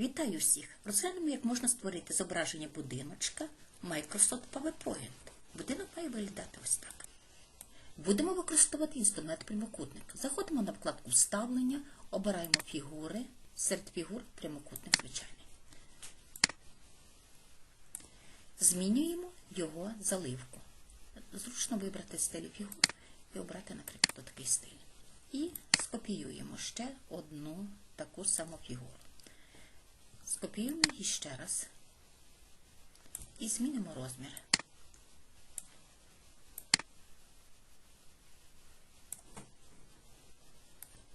Вітаю всіх! Розглянемо, як можна створити зображення будиночка Microsoft PowerPoint. Будинок має виглядати ось так. Будемо використовувати інструмент прямокутник. Заходимо на вкладку Вставлення, обираємо фігури, серед фігур прямокутник звичайний. Змінюємо його заливку. Зручно вибрати стиль фігур і обрати, наприклад, такий стиль. І скопіюємо ще одну таку саму фігуру. Скопіюємо її ще раз і змінимо розмір.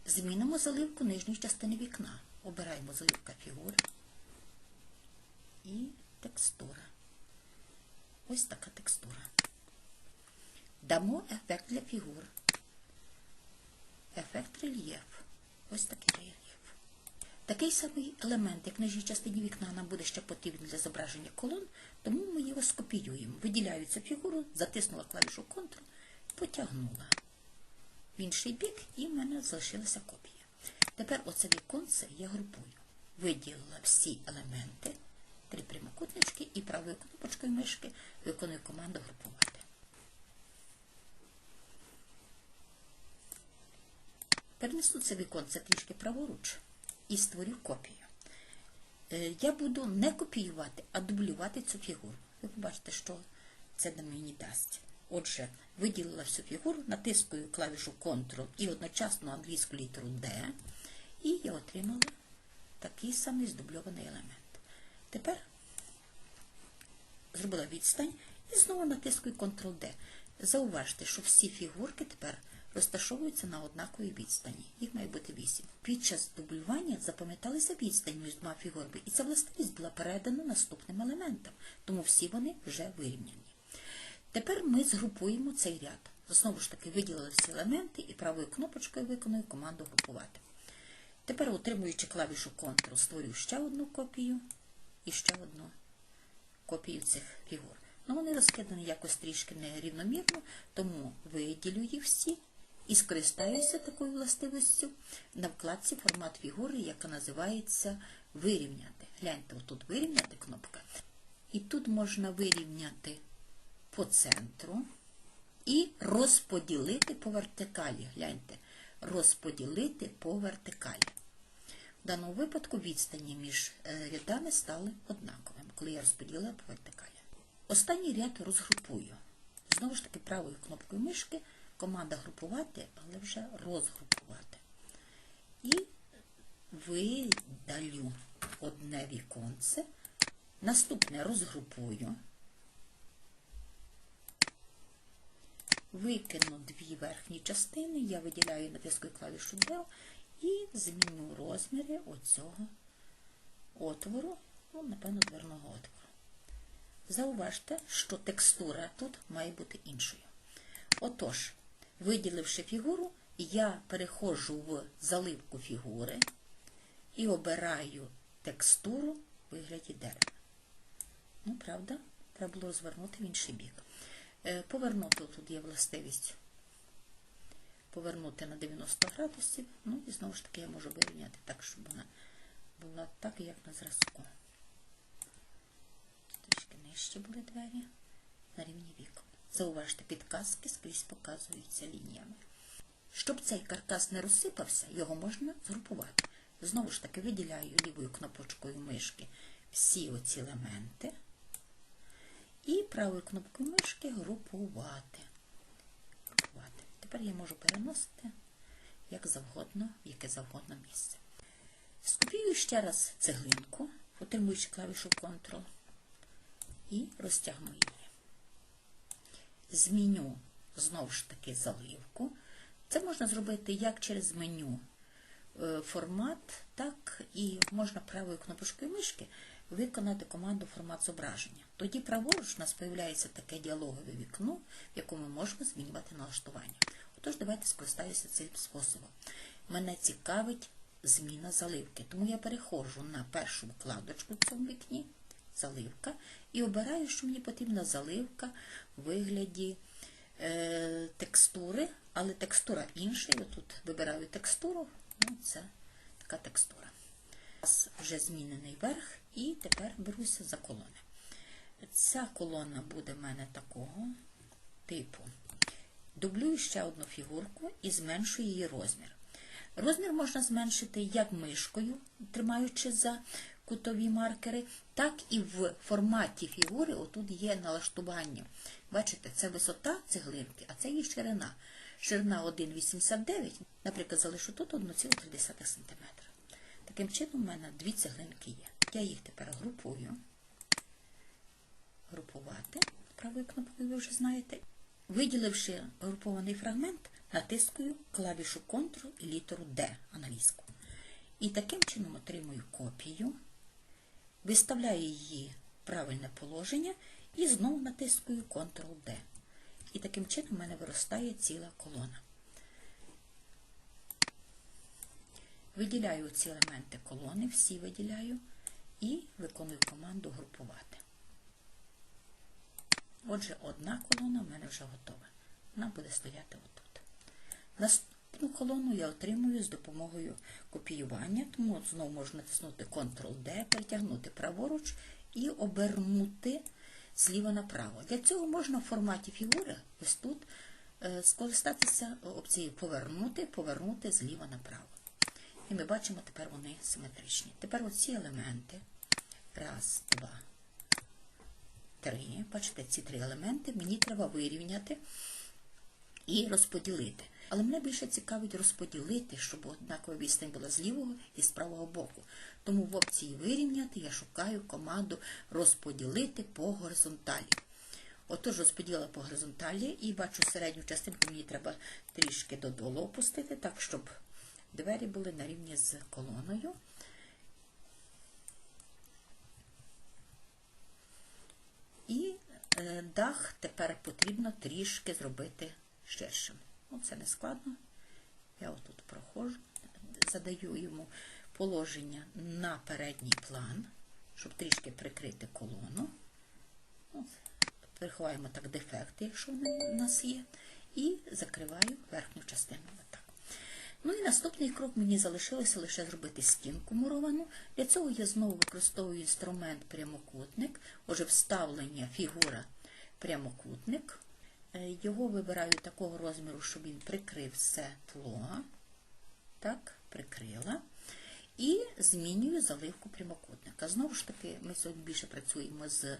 Змінимо заливку нижньої частини вікна. Обираємо заливка фігури і текстура. Ось така текстура. Дамо ефект для фігур. Ефект рельєф. Ось такий рельєф. Такий самий елемент, як в нижній частині вікна, нам буде ще потрібен для зображення колон, тому ми його скопіюємо. Виділяю цю фігуру, затиснула клавішу Ctrl, потягнула в інший бік і в мене залишилася копія. Тепер оце віконце я групую. Виділила всі елементи, три прямокутнички і правою кнопочкою мишки виконую команду групувати. Перенесу це віконце трішки праворуч і створю копію. Я буду не копіювати, а дублювати цю фігуру. Ви побачите, що це мені дасть. Отже, виділила всю фігуру, натискую клавішу Ctrl і одночасно англійську літеру D, і я отримала такий самий здубльований елемент. Тепер зробила відстань і знову натискую Ctrl-D. Зауважте, що всі фігурки тепер розташовуються на однаковій відстані. Їх має бути 8. Під час дублювання запам'яталися відстань між двома фігурами, і ця властивість була передана наступним елементам, тому всі вони вже вирівняні. Тепер ми згрупуємо цей ряд. Знову ж таки, виділили всі елементи і правою кнопочкою виконую команду групувати. Тепер, утримуючи клавішу Ctrl, створюю ще одну копію і ще одну копію цих фігур. Ну, вони розкидані якось трішки нерівномірно, тому виділю їх всі і скористаюся такою властивістю на вкладці формат фігури, яка називається Вирівняти. Гляньте, отут вирівняти кнопка. І тут можна вирівняти по центру і розподілити по вертикалі. Гляньте, розподілити по вертикалі. В даному випадку відстані між рядами стали однаковими, коли я розподілила по вертикалі. Останній ряд розгрупую. Знову ж таки, правою кнопкою мишки команда групувати, але вже розгрупувати. І видалю одне віконце. Наступне розгрупую. Викину дві верхні частини, я виділяю натискую клавішу Del і зміню розміри оцього отвору, ну, напевно, дверного отвору. Зауважте, що текстура тут має бути іншою. Отож, виділивши фігуру, я переходжу в заливку фігури і обираю текстуру в вигляді дерева. Ну, правда, треба було розвернути в інший бік. Повернути тут є властивість повернути на 90 градусів, ну і знову ж таки я можу вирівняти так, щоб вона була так, як на зразку. Трішки нижче були двері на рівні вікон. Зауважте, підказки скрізь показуються лініями. Щоб цей каркас не розсипався, його можна згрупувати. Знову ж таки, виділяю лівою кнопочкою мишки всі оці елементи. І правою кнопкою мишки групувати. групувати. Тепер я можу переносити як завгодно, в яке завгодно місце. Скопіюю ще раз цеглинку, отримуючи клавішу Ctrl, і розтягну її. Зміню знову ж таки заливку. Це можна зробити як через меню формат, так і можна правою кнопочкою мишки виконати команду формат зображення. Тоді праворуч у нас з'являється таке діалогове вікно, в якому можемо змінювати налаштування. Отож, давайте скористаюся цим способом. Мене цікавить зміна заливки, тому я переходжу на першу вкладочку в цьому вікні, заливка, і обираю, що мені потрібна заливка в вигляді е, текстури, але текстура інша. Я тут вибираю текстуру, ну, це така текстура. Вже змінений верх, і тепер беруся за колони. Ця колона буде в мене такого типу. Дублюю ще одну фігурку і зменшую її розмір. Розмір можна зменшити як мишкою, тримаючи за кутові маркери, так і в форматі фігури отут є налаштування. Бачите, це висота цеглинки, а це її ширина. Ширина 1,89, наприклад, залишу тут 1,3 см. Таким чином, у мене дві цеглинки є. Я їх тепер групую. Групувати правою кнопкою, ви вже знаєте. Виділивши групований фрагмент, натискую клавішу Ctrl і літеру D англійську. І таким чином отримую копію, виставляю її в правильне положення і знову натискую Ctrl-D. І таким чином в мене виростає ціла колона. Виділяю ці елементи колони, всі виділяю, і виконую команду групувати. Отже, одна колона в мене вже готова. Вона буде стояти отут. Наступну колону я отримую з допомогою копіювання, тому знову можна натиснути Ctrl-D, перетягнути праворуч і обернути зліва направо. Для цього можна в форматі фігури ось тут е, скористатися опцією повернути, повернути зліва направо. І ми бачимо, тепер вони симетричні. Тепер оці елементи. Раз, два, три. Бачите, ці три елементи мені треба вирівняти і розподілити. Але мене більше цікавить розподілити, щоб однакова відстань була з лівого і з правого боку. Тому в опції вирівняти я шукаю команду розподілити по горизонталі. Отож, розподілила по горизонталі і бачу середню частинку, мені треба трішки додолу опустити, так, щоб двері були на рівні з колоною. І е, дах тепер потрібно трішки зробити ширшим. Ну, це не складно. Я отут проходжу, задаю йому положення на передній план, щоб трішки прикрити колону. Ну, Приховаємо так дефекти, якщо вони у нас є, і закриваю верхню частину. Отак. Ну і наступний крок мені залишилося лише зробити стінку муровану. Для цього я знову використовую інструмент прямокутник, отже, вставлення фігура прямокутник. Е, Його вибираю такого розміру, щоб він прикрив все тло. Так, прикрила. І змінюю заливку прямокутника. Знову ж таки, ми сьогодні більше працюємо з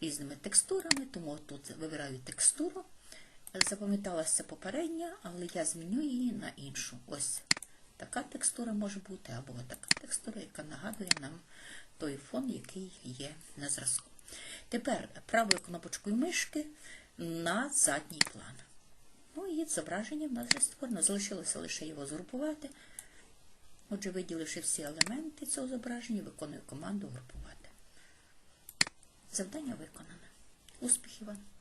різними текстурами, тому тут вибираю текстуру. Запам'яталася попередня, але я зміню її на іншу. Ось така текстура може бути, або така текстура, яка нагадує нам той фон, який є на зразку. Тепер правою кнопочкою мишки на задній план. Ну і зображення в нас вже створено. Залишилося лише його згрупувати. Отже, виділивши всі елементи цього зображення, виконую команду групувати. Завдання виконане. Успіхів вам!